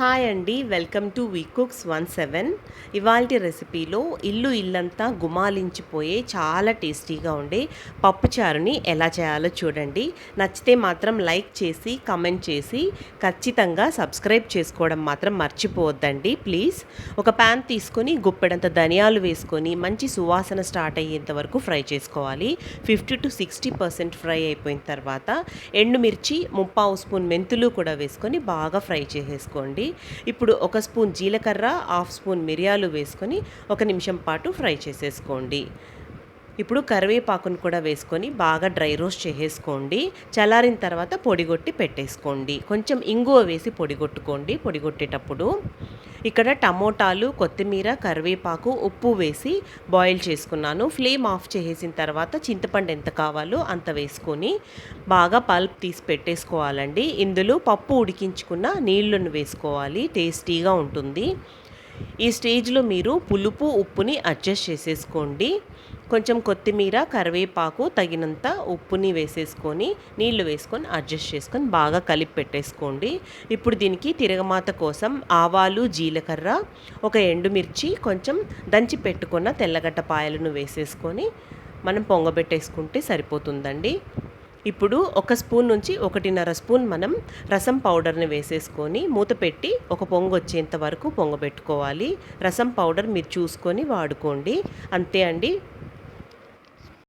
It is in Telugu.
హాయ్ అండి welcome to V cooks one seven ఇవాల్టి రెసిపీలో ఇల్లు ఇల్లంతా గుమాలించిపోయే చాలా టేస్టీగా ఉండే పప్పుచారుని ఎలా చేయాలో చూడండి. నచ్చితే మాత్రం లైక్ చేసి కమెంట్ చేసి ఖచ్చితంగా సబ్స్క్రైబ్ చేసుకోవడం మాత్రం మర్చిపోవద్దండి ప్లీజ్. ఒక ప్యాన్ తీసుకొని గుప్పెడంత ధనియాలు వేసుకొని మంచి సువాసన స్టార్ట్ అయ్యేంత వరకు ఫ్రై చేసుకోవాలి. Fifty to sixty percent fry అయిపోయిన తర్వాత ఎండుమిర్చి ముప్పావు స్పూన్ మెంతులు కూడా వేసుకొని బాగా ఫ్రై చేసేసుకోండి. ఇప్పుడు ఒక స్పూన్ జీలకర్ర హాఫ్ స్పూన్ మిరియాలు వేసుకొని ఒక నిమిషం పాటు ఫ్రై చేసేసుకోండి. ఇప్పుడు కరివేపాకును కూడా వేసుకొని బాగా డ్రై రోస్ట్ చేసేసుకోండి. చల్లారిన తర్వాత పొడిగొట్టి పెట్టేసుకోండి. కొంచెం ఇంగువ వేసి పొడిగొట్టుకోండి పొడిగొట్టేటప్పుడు ఇక్కడ టమోటాలు కొత్తిమీర కరివేపాకు ఉప్పు వేసి బాయిల్ చేసుకున్నాను. ఫ్లేమ్ ఆఫ్ చేసేసిన తర్వాత చింతపండు ఎంత కావాలో అంత వేసుకొని బాగా పల్ప్ తీసి పెట్టేసుకోవాలండి. ఇందులో పప్పు ఉడికించుకున్న నీళ్ళను వేసుకోవాలి. టేస్టీగా ఉంటుంది. ఈ స్టేజ్లో మీరు పులుపు ఉప్పుని అడ్జస్ట్ చేసేసుకోండి. కొంచెం కొత్తిమీర కరివేపాకు తగినంత ఉప్పుని వేసేసుకొని నీళ్ళు వేసుకొని అడ్జస్ట్ చేసుకొని బాగా కలిపి పెట్టేసుకోండి. ఇప్పుడు దీనికి తిరగమాత కోసం ఆవాలు జీలకర్ర ఒక ఎండుమిర్చి కొంచెం దంచి పెట్టుకున్న తెల్లగడ్డ పాయలను వేసేసుకొని మనం పొంగబెట్టేసుకుంటే సరిపోతుందండి. ఇప్పుడు ఒక స్పూన్ నుంచి ఒకటిన్నర స్పూన్ మనం రసం పౌడర్ని వేసేసుకొని మూత పెట్టి ఒక పొంగు వచ్చేంత వరకు పొంగబెట్టుకోవాలి. రసం పౌడర్ మీరు చూసుకొని వాడుకోండి. అంతే అండి.